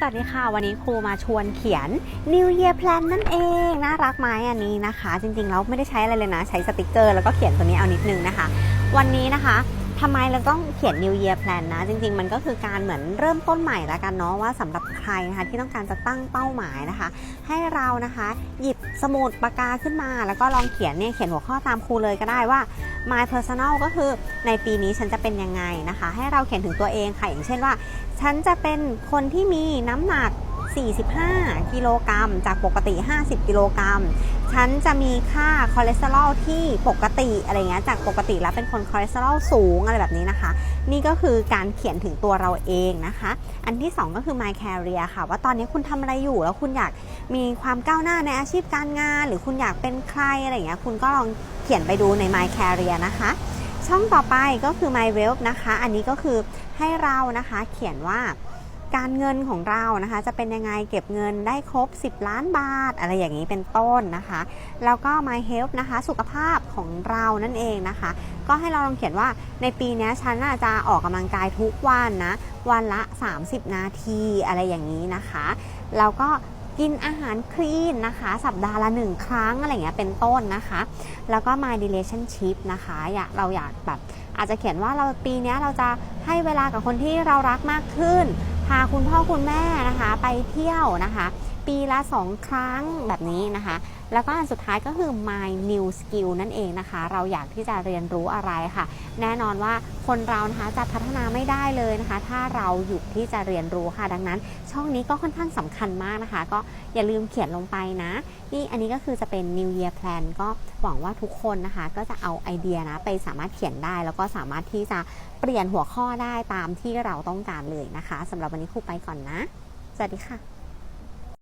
สวัสดีค่ะ วันนี้ครูมาชวนเขียน New Year Plan นั่นเอง น่ารักไหมอันนี้นะคะ จริงๆแล้วไม่ได้ใช้อะไรเลยนะ ใช้สติกเกอร์แล้วก็เขียนตัวนี้เอานิดนึงนะคะ วันนี้นะคะ ทำไมเราต้องเขียน New Year Plan นะ จริง ๆ มันก็คือการเหมือนเริ่มต้นใหม่ละกันเนาะว่าสำหรับใครนะคะที่ต้องการจะตั้งเป้าหมายนะคะ ให้เรานะคะหยิบสมุดปากกาขึ้นมา แล้วก็ลองเขียนเนี่ยเขียนหัวข้อตามครูเลยก็ได้ว่า my personal ก็คือในปีนี้ฉันจะเป็นยังไงนะคะ ให้เราเขียนถึงตัวเองค่ะอย่างเช่นว่า ฉันจะเป็นคนที่มีน้ำหนัก 45 กิโลกรัม จากปกติ 50 กิโลกรัม ฉันจะมีค่าคอเลสเตอรอลที่ปกติอะไรเงี้ย จากปกติแล้วเป็นคนคอเลสเตอรอลสูงอะไรแบบนี้นะคะ นี่ก็คือการเขียนถึงตัวเราเองนะคะ อันที่ 2 ก็คือ my career ค่ะ ว่าตอนนี้คุณทำอะไรอยู่ แล้วคุณอยากมีความก้าวหน้าในอาชีพการงาน หรือคุณอยากเป็นใครอะไรเงี้ย คุณก็ลองเขียนไปดูใน my career นะคะช่องต่อไปก็คือ my wealth นะคะ อันนี้ก็คือให้เรานะคะเขียนว่า การเงินของเรานะคะจะเป็นยังไงเก็บเงินได้ครบ 10 ล้านบาท อะไรอย่างนี้เป็นต้นนะคะ แล้วก็ my health นะคะสุขภาพของเรานั่นเองนะคะ ก็ให้เราลองเขียนว่าในปีนี้ฉันจะออกกำลังกายทุกวันนะ วันละ 30 นาทีอะไรอย่างนี้นะคะแล้วก็กินอาหารคลีนนะคะ สัปดาห์ละหนึ่งครั้งอะไรอย่างเงี้ยเป็นต้นนะคะ แล้วก็ my relationship นะคะอยากเราอยากแบบอาจจะเขียนว่าเราปีนี้เราจะให้เวลากับคนที่เรารักมากขึ้น พาคุณพ่อคุณแม่นะคะ ไปเที่ยวนะคะ ปีละสองครั้งแบบนี้นะคะ แล้วก็อันสุดท้ายก็คือ my new skill นั่นเองนะคะ เราอยากที่จะเรียนรู้อะไรค่ะ แน่นอนว่าคนเรานะคะจะพัฒนาไม่ได้เลยนะคะ ถ้าเราหยุดที่จะเรียนรู้ค่ะ ดังนั้น ช่องนี้ก็ค่อนข้างสำคัญมากนะคะ ก็อย่าลืมเขียนลงไปนะ นี่อันนี้ก็คือจะเป็น New Year Plan ก็หวังว่าทุกคนนะคะ ก็จะเอาไอเดียนะไปสามารถเขียนได้ แล้วก็สามารถที่จะเปลี่ยนหัวข้อได้ตามที่เราต้องการเลยนะคะสำหรับวันนี้ครูไปก่อนนะสวัสดีค่ะ